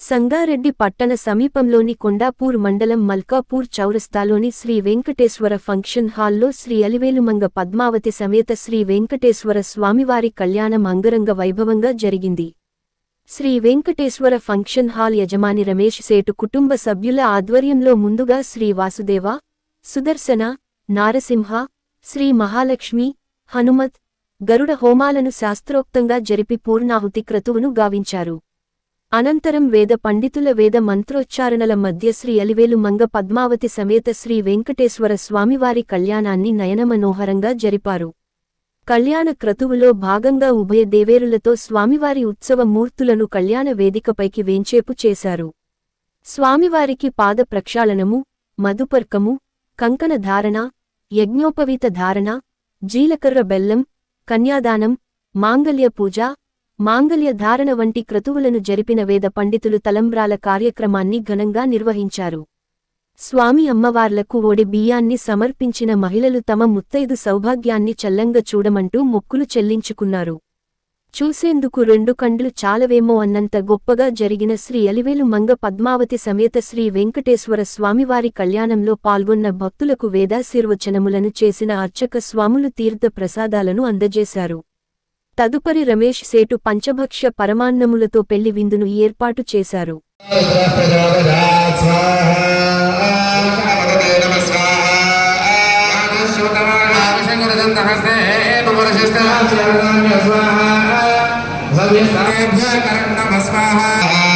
సంగారెడ్డి పట్టణ సమీపంలోని కొండాపూర్ మండలం మల్కాపూర్ చౌరస్తాలోని శ్రీ వెంకటేశ్వర ఫంక్షన్ హాల్లో శ్రీ అలివేలుమంగ పద్మావతి సమేత శ్రీ వెంకటేశ్వర స్వామివారి కళ్యాణం అంగరంగ వైభవంగా జరిగింది. శ్రీ వెంకటేశ్వర ఫంక్షన్ హాల్ యజమాని రమేష్ సేటు కుటుంబ సభ్యుల ఆధ్వర్యంలో ముందుగా శ్రీ వాసుదేవ సుదర్శన నారసింహ శ్రీ మహాలక్ష్మి హనుమత్ గరుడ హోమాలను శాస్త్రోక్తంగా జరిపి పూర్ణాహుతి క్రతువును గావించారు. అనంతరం వేద పండితుల వేద మంత్రోచ్చారణల మధ్య శ్రీ అలివేలు మంగ పద్మావతి సమేత శ్రీ వెంకటేశ్వర స్వామివారి కళ్యాణాన్ని నయనమనోహరంగా జరిపారు. కళ్యాణ క్రతువులో భాగంగా ఉభయ దేవేరులతో స్వామివారి ఉత్సవ మూర్తులను కళ్యాణ వేదికపైకి వేంచేపు చేశారు. స్వామివారికి పాద ప్రక్షాళనము మధుపర్కము కంకణ ధారణ యజ్ఞోపవీత ధారణ జీలకర్ర బెల్లం కన్యాదానం మాంగల్య పూజ మాంగళ్య ధారణ వంటి క్రతువులను జరిపిన వేద పండితులు తలంబ్రాల కార్యక్రమాన్ని ఘనంగా నిర్వహించారు. స్వామి అమ్మవార్లకు ఓడి బియ్యాన్ని సమర్పించిన మహిళలు తమ ముత్తైదు సౌభాగ్యాన్ని చల్లంగా చూడమంటూ మొక్కులు చెల్లించుకున్నారు. చూసేందుకు రెండు కండ్లు చాలవేమో అన్నంత గొప్పగా జరిగిన శ్రీ అలివేలు మంగ పద్మావతి సమేత శ్రీ వెంకటేశ్వర స్వామివారి కళ్యాణంలో పాల్గొన్న భక్తులకు వేదాశీర్వచనములను చేసిన అర్చక స్వాములు తీర్థ ప్రసాదాలను అందజేశారు. తదుపరి రమేష్ సేటు పంచభక్ష పరమాన్నములతో పెళ్ళి విందును ఏర్పాటు చేశారు. స్వాహ.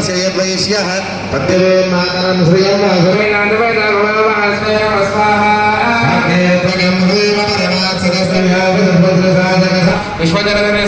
స్వాహ వైశ్య పద్యమాతరం శ్రీయమాసురం రక్ష రక్ష పరమే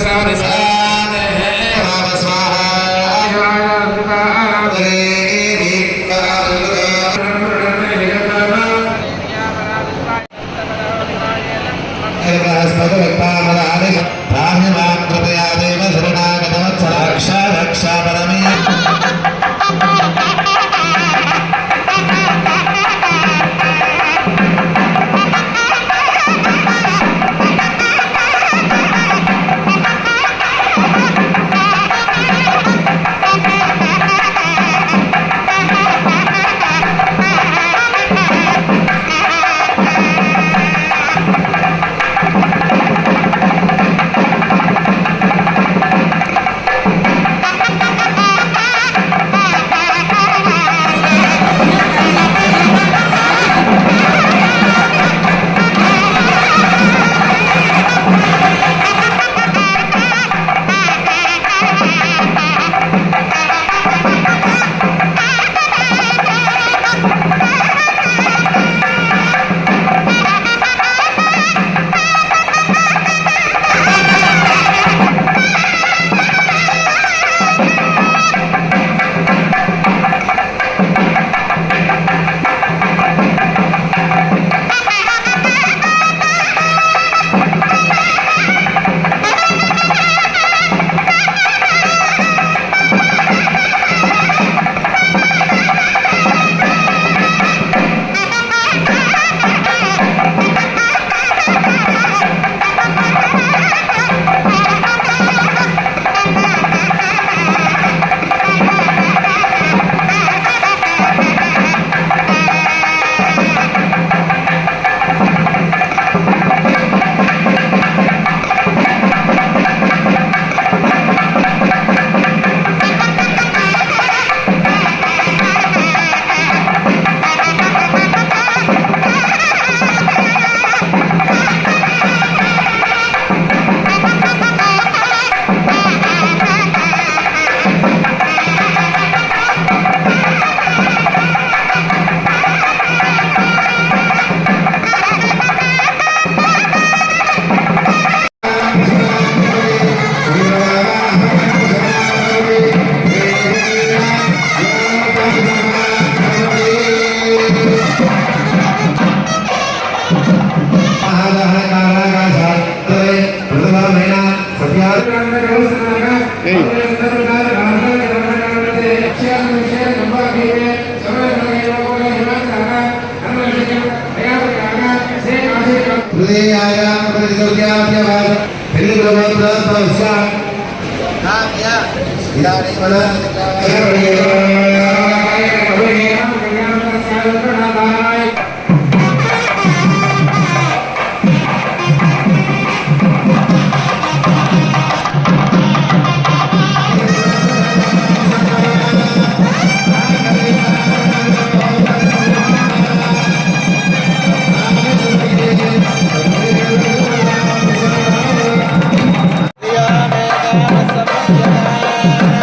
హృదయాయాం Yeah.